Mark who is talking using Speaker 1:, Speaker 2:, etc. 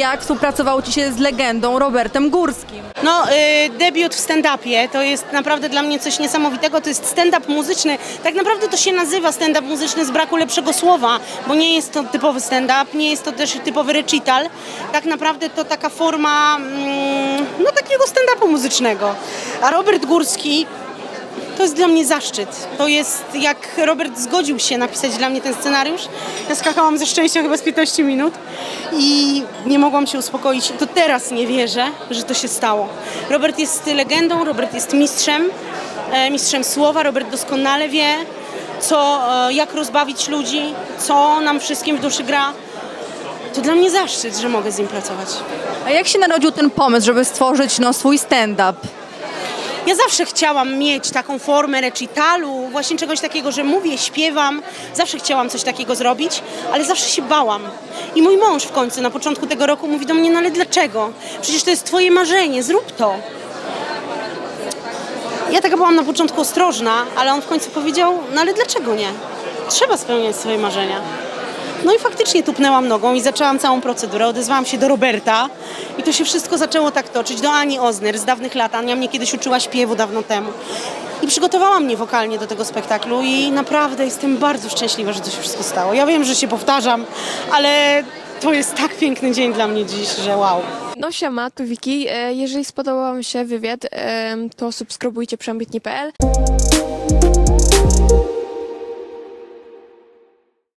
Speaker 1: jak współpracowało Ci się z legendą Robertem Górskim?
Speaker 2: No, y, debiut w stand-upie to jest naprawdę dla mnie coś niesamowitego. To jest stand-up muzyczny. Tak naprawdę to się nazywa stand-up muzyczny z braku lepszego słowa, bo nie jest to typowy stand-up, nie jest to też typowy recital. Tak naprawdę to taka forma mm, no, takiego stand-upu muzycznego. A Robert Górski to jest dla mnie zaszczyt. To jest, jak Robert zgodził się napisać dla mnie ten scenariusz, ja skakałam ze szczęścia chyba z 15 minut i nie mogłam się uspokoić. To teraz nie wierzę, że to się stało. Robert jest legendą, Robert jest mistrzem, e, mistrzem słowa. Robert doskonale wie, co, e, jak rozbawić ludzi, co nam wszystkim w duszy gra. To dla mnie zaszczyt, że mogę z nim pracować.
Speaker 1: A jak się narodził ten pomysł, żeby stworzyć no, swój stand-up?
Speaker 2: Ja zawsze chciałam mieć taką formę recitalu, właśnie czegoś takiego, że mówię, śpiewam. Zawsze chciałam coś takiego zrobić, ale zawsze się bałam. I mój mąż w końcu na początku tego roku mówi do mnie, no ale dlaczego? Przecież to jest twoje marzenie, zrób to. Ja taka byłam na początku ostrożna, ale on w końcu powiedział, no ale dlaczego nie? Trzeba spełniać swoje marzenia. No i faktycznie tupnęłam nogą i zaczęłam całą procedurę. Odezwałam się do Roberta i to się wszystko zaczęło tak toczyć. Do Ani Ozner z dawnych lat. Ania mnie kiedyś uczyła śpiewu dawno temu. I przygotowała mnie wokalnie do tego spektaklu i naprawdę jestem bardzo szczęśliwa, że to się wszystko stało. Ja wiem, że się powtarzam, ale to jest tak piękny dzień dla mnie dziś, że wow.
Speaker 3: No siema, tu Wiki. E, Jeżeli spodobał Wam się wywiad, to subskrybujcie przeambitnie.pl.